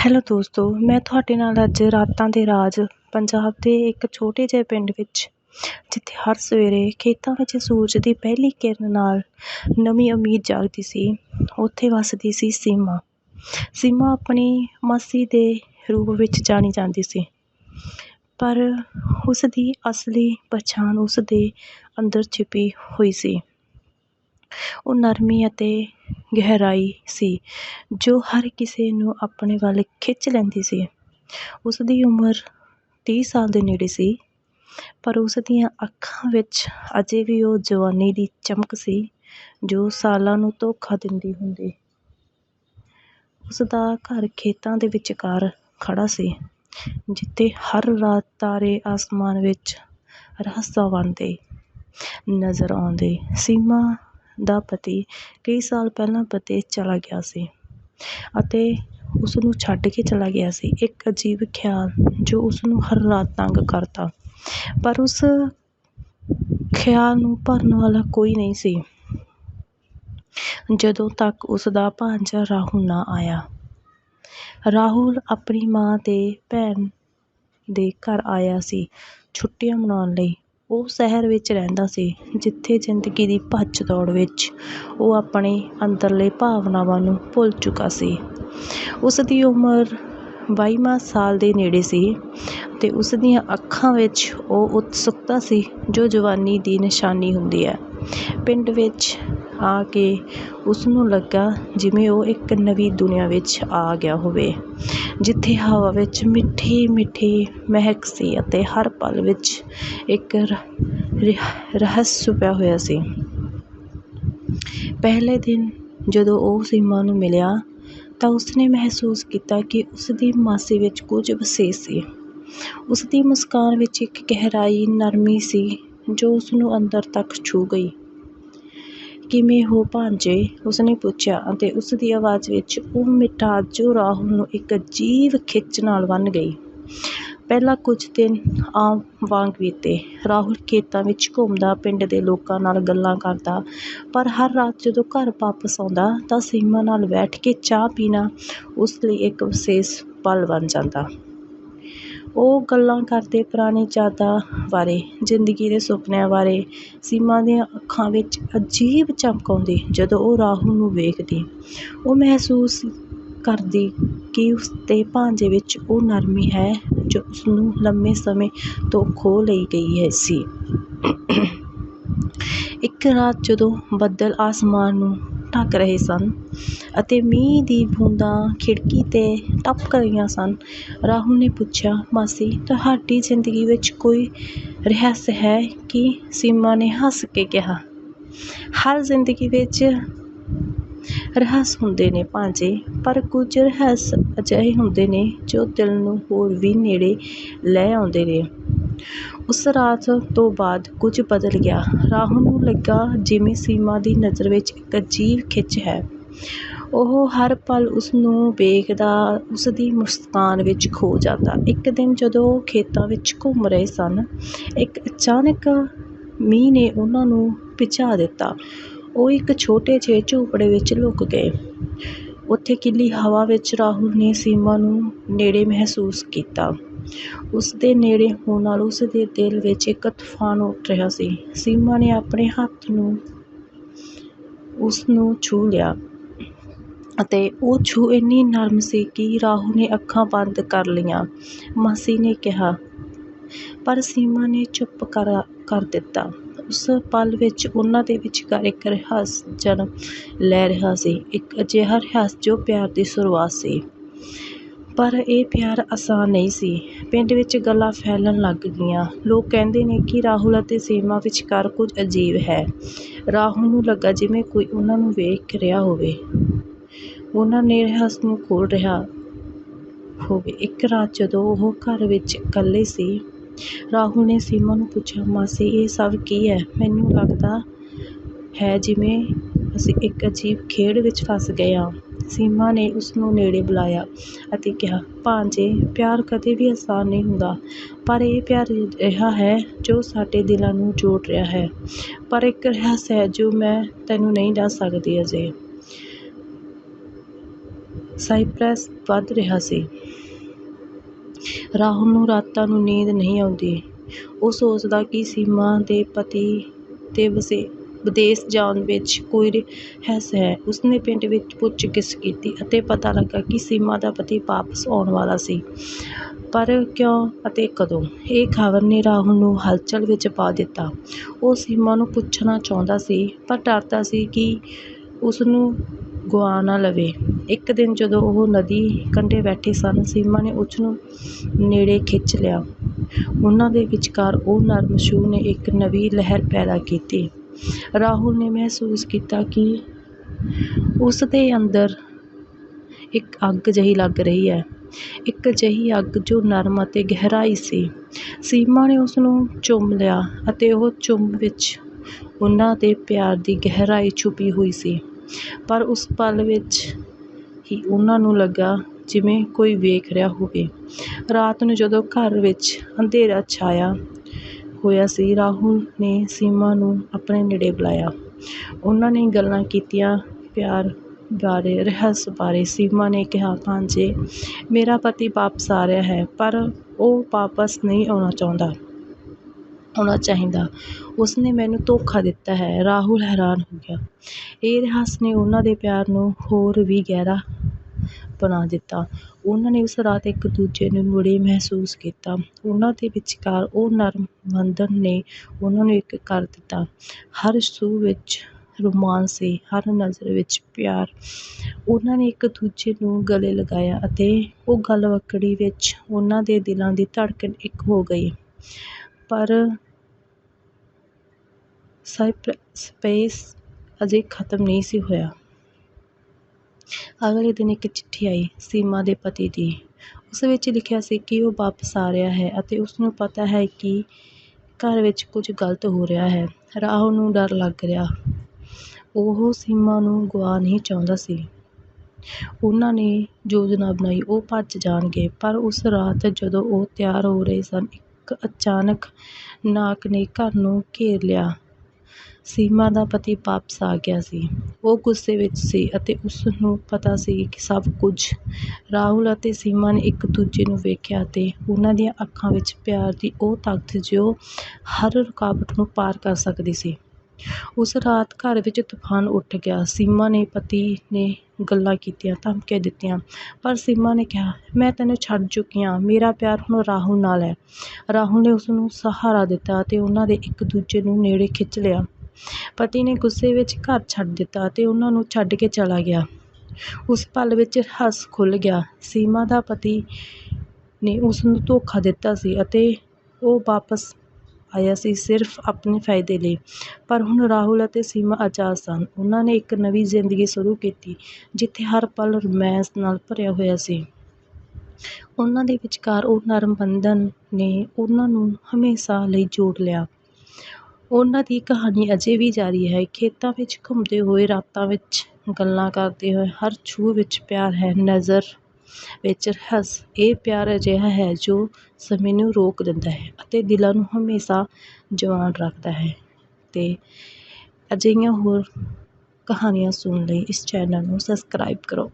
Hello ਦੋਸਤੋ, ਮੈਂ ਤੁਹਾਡੇ ਨਾਲ ਅੱਜ ਰਾਤਾਂ ਦੇ ਰਾਜ ਪੰਜਾਬ ਦੇ ਇੱਕ ਛੋਟੇ ਜਿਹੇ ਪਿੰਡ ਵਿੱਚ, ਜਿੱਥੇ ਹਰ ਸਵੇਰੇ ਖੇਤਾਂ ਵਿੱਚ ਸੂਰਜ ਦੀ ਪਹਿਲੀ ਕਿਰਨ ਨਾਲ ਨਵੀਂ ਉਮੀਦ ਜਾਗਦੀ ਸੀ, ਉੱਥੇ ਵੱਸਦੀ ਸੀ ਸੀਮਾ। ਸੀਮਾ ਆਪਣੀ ਮਾਸੀ ਦੇ ਰੂਪ ਵਿੱਚ ਜਾਣੀ ਜਾਂਦੀ ਸੀ, ਪਰ ਉਸ ਦੀ ਅਸਲੀ ਪਛਾਣ ਉਸ ਦੇ ਅੰਦਰ ਛਿਪੀ ਹੋਈ ਸੀ। ਉਹ ਨਰਮੀ ਅਤੇ ਗਹਿਰਾਈ ਸੀ, ਜੋ ਹਰ ਕਿਸੇ ਨੂੰ ਆਪਣੇ ਵੱਲ ਖਿੱਚ ਲੈਂਦੀ ਸੀ। ਉਸ ਦੀ ਉਮਰ ਤੀਹ ਸਾਲ ਦੇ ਨੇੜੇ ਸੀ, ਪਰ ਉਸ ਦੀਆਂ ਅੱਖਾਂ ਵਿੱਚ ਅਜੇ ਵੀ ਉਹ ਜਵਾਨੀ ਦੀ ਚਮਕ ਸੀ, ਜੋ ਸਾਲਾਂ ਨੂੰ ਧੋਖਾ ਦਿੰਦੀ ਹੁੰਦੀ। ਉਸ ਦਾ ਘਰ ਖੇਤਾਂ ਦੇ ਵਿਚਕਾਰ ਖੜਾ ਸੀ, ਜਿੱਥੇ ਹਰ ਰਾਤ ਤਾਰੇ ਆਸਮਾਨ ਵਿੱਚ ਰਹੱਸਾਂ ਬਣਦੇ ਨਜ਼ਰ ਆਉਂਦੇ, ਸੀਮਾ ਦਾ ਪਤੀ ਕਈ ਸਾਲ ਪਹਿਲਾਂ ਵਿਦੇਸ਼ ਚਲਾ ਗਿਆ ਸੀ ਅਤੇ ਉਸ ਨੂੰ ਛੱਡ ਕੇ ਚਲਾ ਗਿਆ ਸੀ। ਇੱਕ ਅਜੀਬ ਖਿਆਲ ਜੋ ਉਸ ਨੂੰ ਹਰ ਰਾਤ ਤੰਗ ਕਰਦਾ ਪਰ ਉਸ ਖਿਆਲ ਨੂੰ ਭਰਨ ਵਾਲਾ ਕੋਈ ਨਹੀਂ ਸੀ। ਜਦੋਂ ਤੱਕ ਉਸ ਦਾ ਭਾਂਜਾ ਰਾਹੁਲ ਨਾ ਆਇਆ, ਰਾਹੁਲ ਆਪਣੀ ਮਾਂ ਤੇ ਭੈਣ ਦੇ ਘਰ ਆਇਆ ਸੀ, ਛੁੱਟੀਆਂ ਮਨਾਉਣ ਲਈ ਉਹ ਸ਼ਹਿਰ ਵਿੱਚ ਰਹਿੰਦਾ ਸੀ, ਜਿੱਥੇ ਜ਼ਿੰਦਗੀ ਦੀ ਭੱਜ ਦੌੜ ਵਿੱਚ ਉਹ ਆਪਣੇ ਅੰਦਰਲੇ ਭਾਵਨਾਵਾਂ ਨੂੰ ਭੁੱਲ ਚੁੱਕਾ ਸੀ। ਉਸ ਦੀ ਉਮਰ ਬਾਈਵਾਂ ਸਾਲ ਦੇ ਨੇੜੇ ਸੀ ਅਤੇ ਉਸ ਦੀਆਂ ਅੱਖਾਂ ਵਿੱਚ ਉਹ ਉਤਸੁਕਤਾ ਸੀ ਜੋ ਜਵਾਨੀ ਦੀ ਨਿਸ਼ਾਨੀ ਹੁੰਦੀ ਹੈ। ਪਿੰਡ ਵਿੱਚ ਆ ਕੇ ਉਸ ਨੂੰ ਲੱਗਾ ਜਿਵੇਂ ਉਹ ਇੱਕ ਨਵੀਂ ਦੁਨੀਆ ਵਿੱਚ ਆ ਗਿਆ ਹੋਵੇ, ਜਿੱਥੇ ਹਵਾ ਵਿੱਚ ਮਿੱਠੀ ਮਿੱਠੀ ਮਹਿਕ ਸੀ ਅਤੇ ਹਰ ਪਲ ਵਿੱਚ ਇੱਕ ਰਹੱਸ ਛੁਪਿਆ ਹੋਇਆ ਸੀ। ਪਹਿਲੇ ਦਿਨ ਜਦੋਂ ਉਹ ਸੀਮਾ ਨੂੰ ਮਿਲਿਆ ਤਾਂ ਉਸਨੇ ਮਹਿਸੂਸ ਕੀਤਾ ਕਿ ਉਸਦੀ ਮਾਸੀ ਵਿੱਚ ਕੁਝ ਵਿਸ਼ੇਸ਼ ਸੀ। ਉਸਦੀ ਮੁਸਕਾਨ ਵਿੱਚ ਇੱਕ ਗਹਿਰਾਈ ਨਰਮੀ ਸੀ ਜੋ ਉਸਨੂੰ ਅੰਦਰ ਤੱਕ ਛੂਹ ਗਈ। ਕਿਵੇਂ ਹੋ ਭਾਂਜੇ ਉਸਨੇ ਪੁੱਛਿਆ ਅਤੇ ਉਸ ਦੀ ਆਵਾਜ਼ ਵਿੱਚ ਉਹ ਮਿਠਾਸ ਜੋ ਰਾਹੁਲ ਨੂੰ ਇੱਕ ਅਜੀਬ ਖਿੱਚ ਨਾਲ ਬੰਨ੍ਹ ਗਈ। ਪਹਿਲਾਂ ਕੁਝ ਦਿਨ ਆਮ ਵਾਂਗ ਬੀਤੇ। ਰਾਹੁਲ ਖੇਤਾਂ ਵਿੱਚ ਘੁੰਮਦਾ, ਪਿੰਡ ਦੇ ਲੋਕਾਂ ਨਾਲ ਗੱਲਾਂ ਕਰਦਾ, ਪਰ ਹਰ ਰਾਤ ਜਦੋਂ ਘਰ ਵਾਪਸ ਆਉਂਦਾ ਤਾਂ ਸੀਮਾ ਨਾਲ ਬੈਠ ਕੇ ਚਾਹ ਪੀਣਾ ਉਸ ਲਈ ਇੱਕ ਵਿਸ਼ੇਸ਼ ਪਲ ਬਣ ਜਾਂਦਾ। ਉਹ ਗੱਲਾਂ ਕਰਦੇ ਪੁਰਾਣੀ ਯਾਦਾਂ ਬਾਰੇ, ਜ਼ਿੰਦਗੀ ਦੇ ਸੁਪਨਿਆਂ ਬਾਰੇ, ਸੀਮਾ ਦੀਆਂ ਅੱਖਾਂ ਵਿੱਚ ਅਜੀਬ ਚਮਕ ਆਉਂਦੀ ਜਦੋਂ ਉਹ ਰਾਹੁਲ ਨੂੰ ਵੇਖਦੀ। ਉਹ ਮਹਿਸੂਸ ਕਰਦੀ ਕਿ ਉਸ ਦੇ ਭਾਂਜੇ ਵਿੱਚ ਉਹ ਨਰਮੀ ਹੈ ਜੋ ਉਸਨੂੰ ਲੰਮੇ ਸਮੇਂ ਤੋਂ ਖੋਹ ਲਈ ਗਈ ਹੈ ਸੀ। ਇੱਕ ਰਾਤ ਜਦੋਂ ਬੱਦਲ ਆਸਮਾਨ ਨੂੰ ਢੱਕ ਰਹੇ ਸਨ ਅਤੇ ਮੀਂਹ ਦੀ ਬੂੰਦਾਂ ਖਿੜਕੀ 'ਤੇ ਟਪਕ ਰਹੀਆਂ ਸਨ। ਰਾਹੁਲ ਨੇ ਪੁੱਛਿਆ, ਮਾਸੀ, ਤੁਹਾਡੀ ਜ਼ਿੰਦਗੀ ਵਿੱਚ ਕੋਈ ਰਹੱਸ ਹੈ ਕਿ? ਸੀਮਾ ਨੇ ਹੱਸ ਕੇ ਕਿਹਾ, ਹਰ ਜ਼ਿੰਦਗੀ ਵਿੱਚ ਰਹੱਸ ਹੁੰਦੇ ਨੇ ਭਾਂਜੇ, ਪਰ ਕੁਝ ਰਹੱਸ ਅਜਿਹੇ ਹੁੰਦੇ ਨੇ ਜੋ ਦਿਲ ਨੂੰ ਹੋਰ ਵੀ ਨੇੜੇ ਲੈ ਆਉਂਦੇ ਨੇ। ਉਸ ਰਾਤ ਤੋਂ ਬਾਅਦ ਕੁਝ ਬਦਲ ਗਿਆ। ਰਾਹੁਲ ਨੂੰ ਲੱਗਾ ਜਿਵੇਂ ਸੀਮਾ ਦੀ ਨਜ਼ਰ ਵਿੱਚ ਇੱਕ ਅਜੀਬ ਖਿੱਚ ਹੈ। ਉਹ ਹਰ ਪਲ ਉਸਨੂੰ ਵੇਖਦਾ, ਉਸਦੀ ਮੁਸਕਾਨ ਵਿੱਚ ਖੋ ਜਾਂਦਾ। ਇੱਕ ਦਿਨ ਜਦੋਂ ਉਹ ਖੇਤਾਂ ਵਿੱਚ ਘੁੰਮ ਰਹੇ ਸਨ, ਇੱਕ ਅਚਾਨਕ ਮੀਂਹ ਨੇ ਉਹਨਾਂ ਨੂੰ ਭਿਜਾ ਦਿੱਤਾ। ਉਹ ਇੱਕ ਛੋਟੇ ਜਿਹੇ ਝੂੰਪੜੇ ਵਿੱਚ ਲੁਕ ਗਏ। ਉੱਥੇ ਕਿੱਲੀ ਹਵਾ ਵਿੱਚ ਰਾਹੁਲ ਨੇ ਸੀਮਾ ਨੂੰ ਨੇੜੇ ਮਹਿਸੂਸ ਕੀਤਾ। ਉਸ ਦੇ ਨੇੜੇ ਹੋਣ ਨਾਲ ਉਸ ਦੇ ਦਿਲ ਵਿੱਚ ਇੱਕ ਤੂਫਾਨ ਉੱਠ ਰਿਹਾ ਸੀ। ਸੀਮਾ ਨੇ ਆਪਣੇ ਹੱਥ ਨੂੰ ਉਸ ਨੂੰ ਛੂ ਲਿਆ ਅਤੇ ਉਹ ਛੂਹ ਇੰਨੀ ਨਰਮ ਸੀ ਕਿ ਰਾਹੁਲ ਨੇ ਅੱਖਾਂ ਬੰਦ ਕਰ ਲਈਆਂ। ਮਾਸੀ ਨੇ ਕਿਹਾ, ਪਰ ਸੀਮਾ ਨੇ ਚੁੱਪ ਕਰ ਕਰ ਦਿੱਤਾ। ਉਸ ਪਲ ਵਿੱਚ ਉਹਨਾਂ ਦੇ ਵਿਚਕਾਰ ਇੱਕ ਰਹੱਸ ਜਨਮ ਲੈ ਰਿਹਾ ਸੀ, ਇੱਕ ਅਜਿਹਾ ਰਹੱਸ ਜੋ ਪਿਆਰ ਦੀ ਸ਼ੁਰੂਆਤ ਸੀ। ਪਰ ਇਹ ਪਿਆਰ ਆਸਾਨ ਨਹੀਂ ਸੀ। ਪਿੰਡ ਵਿੱਚ ਗੱਲਾਂ ਫੈਲਣ ਲੱਗ ਗਈਆਂ। ਲੋਕ ਕਹਿੰਦੇ ਨੇ ਕਿ ਰਾਹੁਲ ਅਤੇ ਸੀਮਾ ਵਿਚਕਾਰ ਕੁਝ ਅਜੀਬ ਹੈ। ਰਾਹੁਲ ਨੂੰ ਲੱਗਾ ਜਿਵੇਂ ਕੋਈ ਉਹਨਾਂ ਨੂੰ ਵੇਖ ਰਿਹਾ ਹੋਵੇ। ਉਹਨਾਂ ਨੇ ਰਹੱਸ ਨੂੰ ਖੋਲ੍ਹ ਰਿਹਾ ਹੋਵੇ। ਇੱਕ ਰਾਤ ਜਦੋਂ ਉਹ ਘਰ ਵਿੱਚ ਇਕੱਲੇ ਸੀ, ਰਾਹੁਲ ਨੇ ਸੀਮਾ ਨੂੰ ਪੁੱਛਿਆ, ਮਾਸੀ, ਇਹ ਸਭ ਕੀ ਹੈ? ਮੈਨੂੰ ਲੱਗਦਾ ਹੈ ਜਿਵੇਂ ਅਸੀਂ ਇੱਕ ਅਜੀਬ ਖੇਡ ਵਿੱਚ ਫਸ ਗਏ ਹਾਂ। ਸੀਮਾ ਨੇ ਉਸਨੂੰ ਨੇੜੇ ਬੁਲਾਇਆ ਅਤੇ ਕਿਹਾ ਭਾਂਜੇ ਪਿਆਰ ਕਦੇ ਵੀ ਆਸਾਨ ਨਹੀਂ ਹੁੰਦਾ, ਪਰ ਇਹ ਪਿਆਰ ਅਜਿਹਾ ਹੈ ਜੋ ਸਾਡੇ ਦਿਲਾਂ ਨੂੰ ਜੋੜ ਰਿਹਾ ਹੈ ਪਰ ਇੱਕ ਰਹੱਸ ਹੈ ਜੋ ਮੈਂ ਤੈਨੂੰ ਨਹੀਂ ਦੱਸ ਸਕਦੀ ਅਜੇ ਸਾਈਪ੍ਰੈਸ ਵਧ ਰਿਹਾ ਸੀ। ਰਾਹੁਲ ਨੂੰ ਰਾਤਾਂ ਨੂੰ ਨੀਂਦ ਨਹੀਂ ਆਉਂਦੀ। ਉਹ ਸੋਚਦਾ ਕਿ ਸੀਮਾ ਦੇ ਪਤੀ ਤੇ ਵਸੇ ਵਿਦੇਸ਼ ਜਾਣ ਵਿੱਚ ਕੋਈ ਰਹੱਸ ਹੈ। ਉਸਨੇ ਪਿੰਡ ਵਿੱਚ ਪੁੱਛਗਿੱਛ ਕੀਤੀ ਅਤੇ ਪਤਾ ਲੱਗਾ ਕਿ ਸੀਮਾ ਦਾ ਪਤੀ ਵਾਪਸ ਆਉਣ ਵਾਲਾ ਸੀ, ਪਰ ਕਿਉਂ ਅਤੇ ਕਦੋਂ? ਇਹ ਖ਼ਬਰ ਨੇ ਰਾਹੁਲ ਨੂੰ ਹਲਚਲ ਵਿੱਚ ਪਾ ਦਿੱਤਾ। ਉਹ ਸੀਮਾ ਨੂੰ ਪੁੱਛਣਾ ਚਾਹੁੰਦਾ ਸੀ, ਪਰ ਡਰਦਾ ਸੀ ਕਿ ਉਸਨੂੰ ਗੁਆ ਨਾ ਲਵੇ। ਇੱਕ ਦਿਨ ਜਦੋਂ ਉਹ ਨਦੀ ਕੰਢੇ ਬੈਠੇ ਸਨ, ਸੀਮਾ ਨੇ ਉਸਨੂੰ ਨੇੜੇ ਖਿੱਚ ਲਿਆ। ਉਨ੍ਹਾਂ ਦੇ ਵਿਚਕਾਰ ਉਹ ਨਰਮ ਛੂਹ ਨੇ ਇੱਕ ਨਵੀਂ ਲਹਿਰ ਪੈਦਾ ਕੀਤੀ। ਰਾਹੁਲ ਨੇ ਮਹਿਸੂਸ ਕੀਤਾ ਕਿ ਉਸਦੇ ਅੰਦਰ ਇੱਕ ਅੱਗ ਜਿਹੀ ਲੱਗ ਰਹੀ ਹੈ, ਇੱਕ ਅਜਿਹੀ ਅੱਗ ਜੋ ਨਰਮ ਅਤੇ ਗਹਿਰਾਈ ਸੀ। ਸੀਮਾ ਨੇ ਉਸਨੂੰ ਚੁੰਮ ਲਿਆ ਅਤੇ ਉਹ ਚੁੰਮ ਵਿੱਚ ਉਹਨਾਂ ਦੇ ਪਿਆਰ ਦੀ ਗਹਿਰਾਈ ਛੁਪੀ ਹੋਈ ਸੀ, ਪਰ ਉਸ ਪਲ ਵਿੱਚ ਹੀ ਉਹਨਾਂ ਨੂੰ ਲੱਗਾ ਜਿਵੇਂ ਕੋਈ ਵੇਖ ਰਿਹਾ ਹੋਵੇ। ਰਾਤ ਨੂੰ ਜਦੋਂ ਘਰ ਵਿੱਚ ਅੰਧੇਰਾ ਛਾਇਆ ਹੋਇਆ ਸੀ, ਰਾਹੁਲ ਨੇ ਸੀਮਾ ਨੂੰ ਆਪਣੇ ਨੇੜੇ ਬੁਲਾਇਆ। ਉਨ੍ਹਾਂ ਨੇ ਗੱਲਾਂ ਕੀਤੀਆਂ, ਪਿਆਰ ਬਾਰੇ, ਰਹੱਸ ਬਾਰੇ। ਸੀਮਾ ਨੇ ਕਿਹਾ, ਭਾਣਜੇ, ਮੇਰਾ ਪਤੀ ਵਾਪਸ ਆ ਰਿਹਾ ਹੈ, ਪਰ ਉਹ ਵਾਪਸ ਨਹੀਂ ਆਉਣਾ ਚਾਹੁੰਦਾ ਆਉਣਾ ਚਾਹੀਦਾ। ਉਸਨੇ ਮੈਨੂੰ ਧੋਖਾ ਦਿੱਤਾ ਹੈ। ਰਾਹੁਲ ਹੈਰਾਨ ਹੋ ਗਿਆ। ਇਹ ਰਹੱਸ ਨੇ ਉਨ੍ਹਾਂ ਦੇ ਪਿਆਰ ਨੂੰ ਹੋਰ ਵੀ ਗਹਿਰਾ ਬਣਾ ਦਿੱਤਾ। ਉਹਨਾਂ ਨੇ ਉਸ ਰਾਤ ਇੱਕ ਦੂਜੇ ਨੂੰ ਮੁੜੇ ਮਹਿਸੂਸ ਕੀਤਾ। ਉਹਨਾਂ ਦੇ ਵਿਚਕਾਰ ਉਹ ਨਰਮ ਬੰਧਨ ਨੇ ਉਹਨਾਂ ਨੂੰ ਇੱਕ ਕਰ ਦਿੱਤਾ। ਹਰ ਛੂਹ ਵਿੱਚ ਰੋਮਾਂਸ ਸੀ, ਹਰ ਨਜ਼ਰ ਵਿੱਚ ਪਿਆਰ। ਉਹਨਾਂ ਨੇ ਇੱਕ ਦੂਜੇ ਨੂੰ ਗਲੇ ਲਗਾਇਆ ਅਤੇ ਉਹ ਗਲਵੱਕੜੀ ਵਿੱਚ ਉਹਨਾਂ ਦੇ ਦਿਲਾਂ ਦੀ ਧੜਕਨ ਇੱਕ ਹੋ ਗਈ। ਪਰ ਸਾਈਪ੍ਰੈਸ ਅਜੇ ਖ਼ਤਮ ਨਹੀਂ ਸੀ ਹੋਇਆ। ਅਗਲੇ ਦਿਨ ਇੱਕ ਚਿੱਠੀ ਆਈ, ਸੀਮਾ ਦੇ ਪਤੀ ਦੀ। ਉਸ ਵਿੱਚ ਲਿਖਿਆ ਸੀ ਕਿ ਉਹ ਵਾਪਸ ਆ ਰਿਹਾ ਹੈ ਅਤੇ ਉਸਨੂੰ ਪਤਾ ਹੈ ਕਿ ਘਰ ਵਿੱਚ ਕੁਝ ਗਲਤ ਹੋ ਰਿਹਾ ਹੈ। ਰਾਹੁਲ ਨੂੰ ਡਰ ਲੱਗ ਰਿਹਾ। ਉਹ ਸੀਮਾ ਨੂੰ ਗੁਆ ਨਹੀਂ ਚਾਹੁੰਦਾ ਸੀ। ਉਹਨਾਂ ਨੇ ਯੋਜਨਾ ਬਣਾਈ, ਉਹ ਭੱਜ ਜਾਣਗੇ। ਪਰ ਉਸ ਰਾਤ ਜਦੋਂ ਉਹ ਤਿਆਰ ਹੋ ਰਹੇ ਸਨ, ਇੱਕ ਅਚਾਨਕ ਨਾਕ ਨੇ ਘਰ ਨੂੰ ਘੇਰ ਲਿਆ। ਸੀਮਾ ਦਾ ਪਤੀ ਵਾਪਸ ਆ ਗਿਆ ਸੀ। ਉਹ ਗੁੱਸੇ ਵਿੱਚ ਸੀ ਅਤੇ ਉਸਨੂੰ ਪਤਾ ਸੀ ਕਿ ਸਭ ਕੁਝ। ਰਾਹੁਲ ਅਤੇ ਸੀਮਾ ਨੇ ਇੱਕ ਦੂਜੇ ਨੂੰ ਵੇਖਿਆ ਅਤੇ ਉਨ੍ਹਾਂ ਦੀਆਂ ਅੱਖਾਂ ਵਿੱਚ ਪਿਆਰ ਦੀ ਉਹ ਤਾਕਤ ਜੋ ਹਰ ਰੁਕਾਵਟ ਨੂੰ ਪਾਰ ਕਰ ਸਕਦੀ ਸੀ। ਉਸ ਰਾਤ ਘਰ ਵਿੱਚ ਤੂਫਾਨ ਉੱਠ ਗਿਆ। ਸੀਮਾ ਦੇ ਪਤੀ ਨੇ ਗੱਲਾਂ ਕੀਤੀਆਂ, ਧਮਕੀਆਂ ਦਿੱਤੀਆਂ, ਪਰ ਸੀਮਾ ਨੇ ਕਿਹਾ, ਮੈਂ ਤੈਨੂੰ ਛੱਡ ਚੁੱਕੀ ਹਾਂ। ਮੇਰਾ ਪਿਆਰ ਹੁਣ ਰਾਹੁਲ ਨਾਲ ਹੈ। ਰਾਹੁਲ ਨੇ ਉਸਨੂੰ ਸਹਾਰਾ ਦਿੱਤਾ ਅਤੇ ਉਨ੍ਹਾਂ ਨੇ ਇੱਕ ਦੂਜੇ ਨੂੰ ਨੇੜੇ ਖਿੱਚ ਲਿਆ। ਪਤੀ ਨੇ ਗੁੱਸੇ ਵਿੱਚ ਘਰ ਛੱਡ ਦਿੱਤਾ ਅਤੇ ਉਹਨਾਂ ਨੂੰ ਛੱਡ ਕੇ ਚਲਾ ਗਿਆ। ਉਸ ਪਲ ਵਿੱਚ ਰਹੱਸ ਖੁੱਲ੍ਹ ਗਿਆ। ਸੀਮਾ ਦਾ ਪਤੀ ਨੇ ਉਸਨੂੰ ਧੋਖਾ ਦਿੱਤਾ ਸੀ ਅਤੇ ਉਹ ਵਾਪਸ ਆਇਆ ਸੀ ਸਿਰਫ਼ ਆਪਣੇ ਫਾਇਦੇ ਲਈ। ਪਰ ਹੁਣ ਰਾਹੁਲ ਅਤੇ ਸੀਮਾ ਆਜ਼ਾਦ ਸਨ। ਉਹਨਾਂ ਨੇ ਇੱਕ ਨਵੀਂ ਜ਼ਿੰਦਗੀ ਸ਼ੁਰੂ ਕੀਤੀ, ਜਿੱਥੇ ਹਰ ਪਲ ਰੋਮਾਂਸ ਨਾਲ ਭਰਿਆ ਹੋਇਆ ਸੀ। ਉਹਨਾਂ ਦੇ ਵਿਚਕਾਰ ਉਹ ਨਰਮ ਬੰਧਨ ਨੇ ਉਹਨਾਂ ਨੂੰ ਹਮੇਸ਼ਾ ਲਈ ਜੋੜ ਲਿਆ। ਉਹਨਾਂ ਦੀ ਕਹਾਣੀ ਅਜੇ ਵੀ ਜਾਰੀ ਹੈ, ਖੇਤਾਂ ਵਿੱਚ ਘੁੰਮਦੇ ਹੋਏ, ਰਾਤਾਂ ਵਿੱਚ ਗੱਲਾਂ ਕਰਦੇ ਹੋਏ। ਹਰ ਛੂਹ ਵਿੱਚ ਪਿਆਰ ਹੈ, ਨਜ਼ਰ ਵਿੱਚ ਰਹੱਸ। ਇਹ ਪਿਆਰ ਅਜਿਹਾ ਹੈ ਜੋ ਸਮੇਂ ਨੂੰ ਰੋਕ ਦਿੰਦਾ ਹੈ ਅਤੇ ਦਿਲਾਂ ਨੂੰ ਹਮੇਸ਼ਾ ਜਵਾਨ ਰੱਖਦਾ ਹੈ। ਅਤੇ ਅਜਿਹੀਆਂ ਹੋਰ ਕਹਾਣੀਆਂ ਸੁਣਨ ਲਈ ਇਸ ਚੈਨਲ ਨੂੰ ਸਬਸਕ੍ਰਾਈਬ ਕਰੋ।